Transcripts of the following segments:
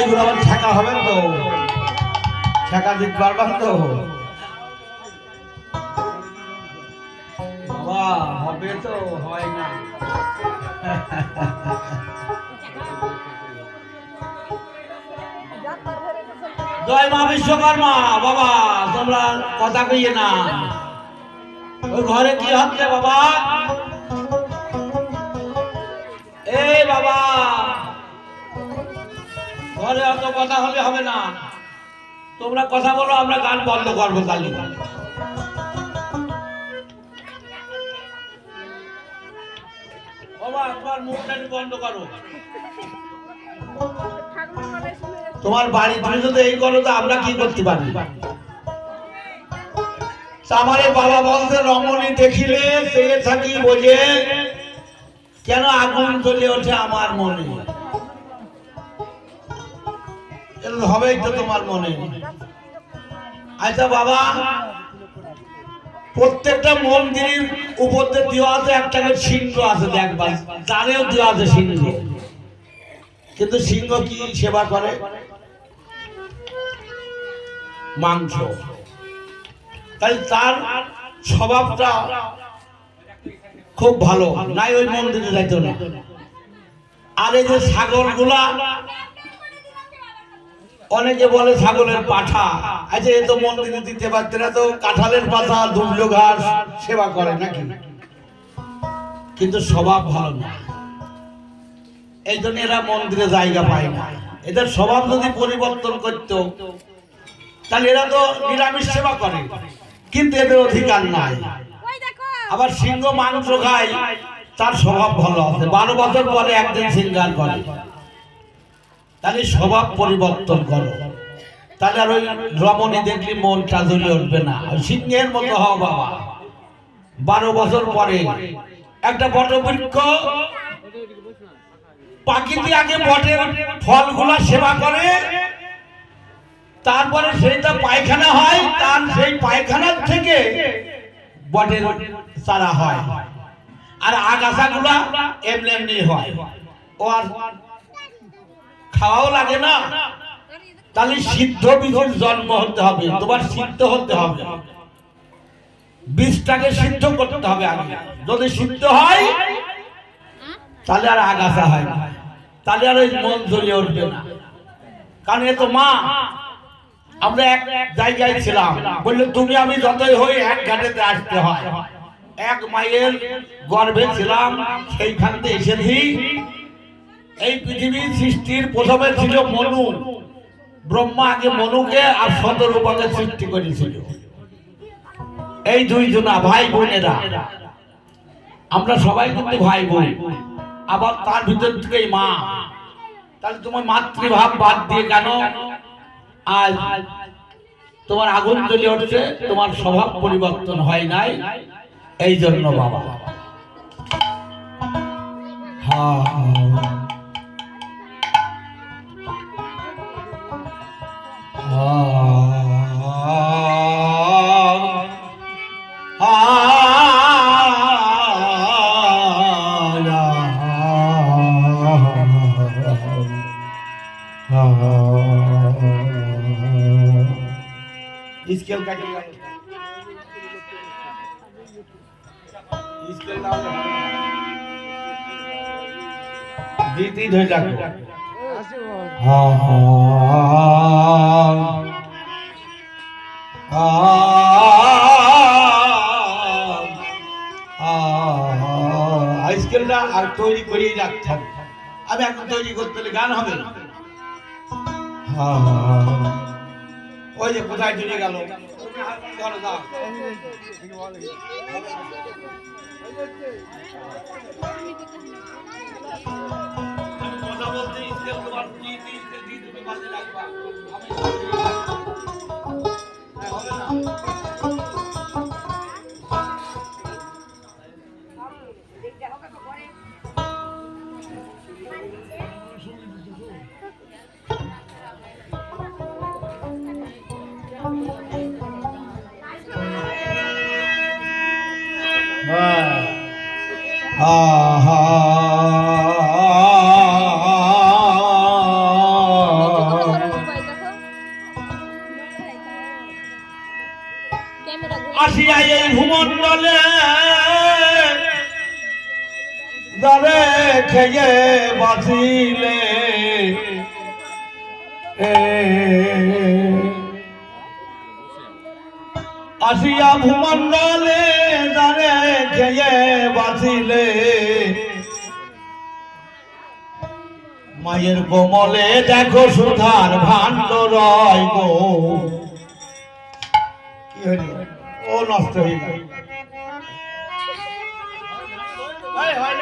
গুরু আমার ঠেকা হবে তো? ঠেকা দিতে পারবেন তো? হবে তো, হয় না। জয় মা বিশ্বকর্মা, বাবা, তোমরা কথা কইয়ে না। ওই ঘরে কি হচ্ছে, বাবা? ঘরে অত কথা হলে হবে না। তোমরা কথা বলো, আমরা গান বন্ধ করব কালি তোমার মুখটা বাড়ি তুমি যদি এই করো তো, আমরা কি করতে পারি? আমার বাবা বলতে রমণী দেখিলে চেয়ে থাকি বোঝে। কেন আগুন জ্বলে ওঠে আমার মনে? হবেই তো তোমার মনে। আচ্ছা বাবা, প্রত্যেকটা মন্দিরের উপর দেওয়া আছে একটা করে সিংহ আছে দেখবা তারেও দেওয়া আছে সিংহ। কিন্তু সিংহ কি সেবা করে? মাংস। তাই তার স্বভাবটা খুব ভালো। নাই ওই মন্দিরে যাইতো না। আর এই যে ছাগলগুলা অনেকে বলে ছাগলের পাঠা। আচ্ছা এ তো মন্দিরে দিতে পারছে না, তো কাঁঠালের পাতা দুবলো ঘাস সেবা করে নাকি? কিন্তু স্বভাব ভালো না। এই জন্য এরা মন্দিরে জায়গা পায় না। এদের স্বভাব যদি পরিবর্তন করত, তাহলে এরা তো নিরামিষ সেবা করে। কিন্তু এদের অধিকার নাই। আবার সিংহ মাংস খায়, তার স্বভাব ভালো আছে। বারো বছর পরে একদিন সিঙ্গার করে। তাহলে স্বভাব পরিবর্তন করো। তাহলে আর ওই রমণী দেখলি মনটা জ্বলে উঠবে না। সিংহের মতো হও বাবা। বারো বছর পরে একটা বটবৃক্ষ পাখিতে আগে বটের ফলগুলা সেবা করে, তারপরে সেইটা পায়খানা হয়, তার সেই পায়খানার থেকে বটের চারা হয়। আর আগাছাগুলা এমনি এমনি হয়। ও আর খাওয়াও লাগে না। তাহলে সিদ্ধ বীজের জন্ম হতে হবে, তোমার সিদ্ধ হতে হবে। বীজটাকে সিদ্ধ করতে হবে আগে। যদি সিদ্ধ হয়, তাহলে আর আগাছা হয় না। তাহলে আর ওই মন জ্বলিয়ে উঠবে না। কারণ এ তো মা। আমরা এক জায়গায় ছিলাম। বললে, তুমি আমি যতই হই, এক ঘাটেতে আসতে হয়। এক মায়ের গর্ভে ছিলাম সেইখান থেকে এসেছি এই পৃথিবীর সৃষ্টির প্রথমে ছিল মনু। ব্রহ্মা আগে মনুকে আর সদরূপকে সৃষ্টি করেছিল। এই দুইজনা ভাই বোনেরা। আমরা সবাই কিন্তু ভাই বোন। আবার তার ভিতর থেকেই মা। তাহলে তোমার মাতৃভাব বাদ দিয়ে কেন? আজ তোমার আগুন জ্বলে উঠছে, তোমার স্বভাব পরিবর্তন হয় নাই। এই জন্য বাবা হ্যাঁ হ্যাঁ স্কেল কাটিয়ে স্কেল নাও দিদি ধরে রাখো হ্যাঁ আর তৈরি করেই রাখতে হবে। আমি এখন তৈরি করতে হলে গান হবে না। ওই যে কোথায় চলে গেল? কথা বলতে তোমার কি তুমি বাজে রাখবা। আমি হ্যাঁ, হবে না? ভূমণ্ডলে দরে খেয়ে বাঁচিলে। আসিয়া ভূমণ্ডলে দরে খেয়ে বাঁচিলে। মায়ের কোমলে দেখো সুধার ভাণ্ড রয় গো। ও নষ্ট হয়ে গেল। হয়, হয়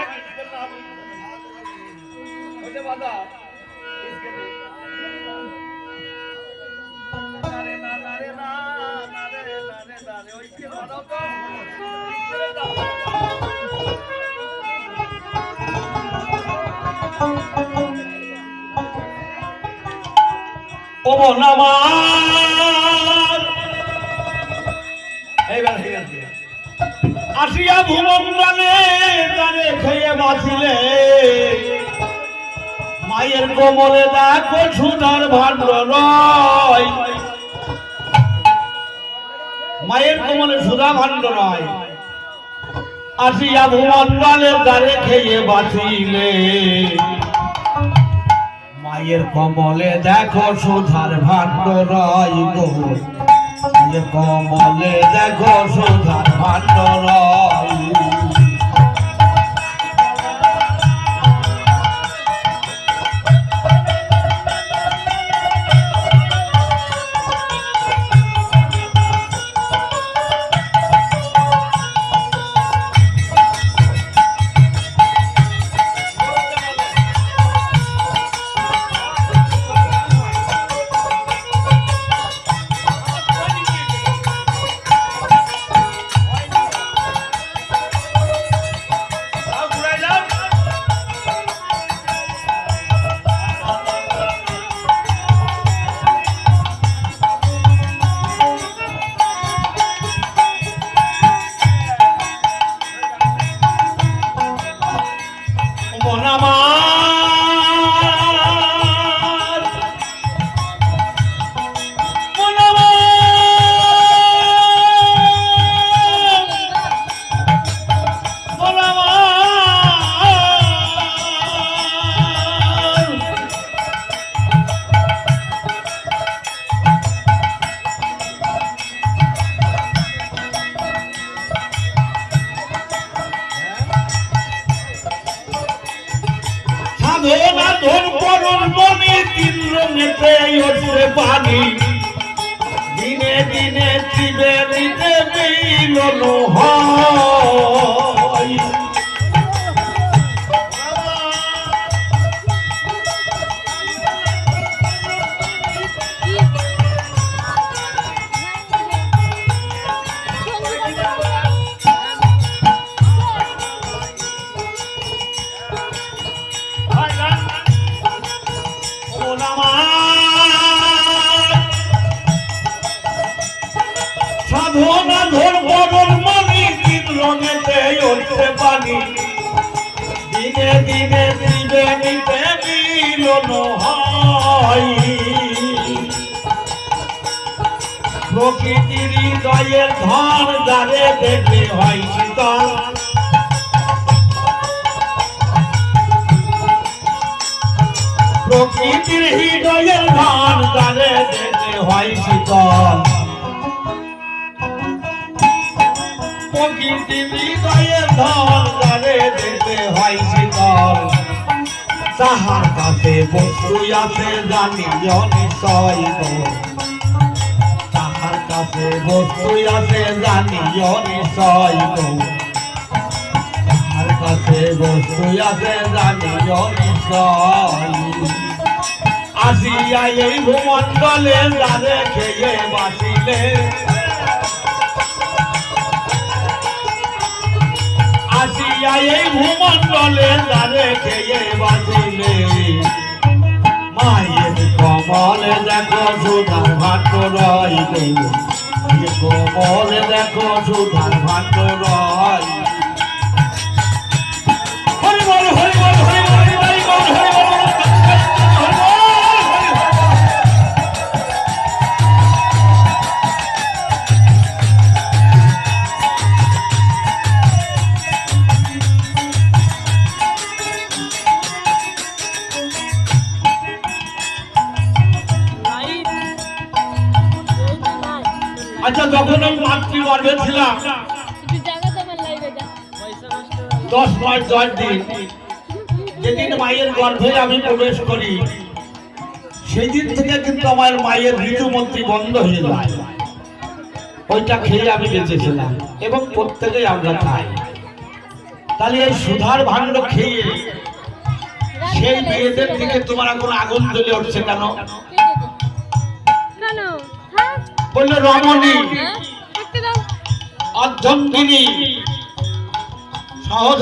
আসিয়া ভুবনে তারে খেয়ে বাঁচিলে। মায়ের কোমলে দেখো সুধার ভাণ্ড নয় মায়ের কোমলে সুধা ভাণ্ড নয় আসিয়া ভুবনে তারে খেয়ে বাঁচিলে। মায়ের কমলে দেখো সুধার ভাণ্ড রয় গো। কমলে দেখো সুধার ভাণ্ড রয় মন আমার তিন রঙেতে ওঠে পানি। দিনে দিনে শিবের মিলন হয় ধর হয় প্রকৃতির হৃদয়ের ধন দ্বারে দেখে হয় প্রকৃতির হৃদয়ের ধান দ্বারে দেখে হয় শীতল। প্রকৃতি হৃদয়ের ধন যারে যেতে হয় শীতল তাহার কাছে বস্তু আছে জানি অনিশয় গো। তাহার কাছে বস্তু আছে জানি অনিশয় গো। তাহার কাছে বস্তু আছে জানি অনিশয় আসিয়া এই ভূমণ্ডলে যারে খেয়ে বাঁচিলে আসিয়া এই ভূমণ্ডলে যারে খেয়ে বাঁচিলে মায়ের কমলে দেখো সুধার ভাট গো কমলে দেখো সুধার ভাট রয় হরি বল আচ্ছা যখন আমি মাতৃগর্ভে ছিলাম দশ মাস দশ দিন যেদিন মায়ের গর্ভে আমি প্রবেশ করি সেই দিন থেকে কিন্তু আমার মায়ের ঋতুমন্ত্রী বন্ধ হয়ে যায়। ওইটা খেয়ে আমি বেঁচেছিলাম এবং প্রত্যেকেই আমরা খাই। তাহলে এই সুধার ভাণ্ড খেয়ে সেই মেয়েদের দিকে তোমার এখন আগুন জ্বলে উঠছে কেন? বলল রমণী হ্যাঁ? অর্ধঙ্গিনী সহজ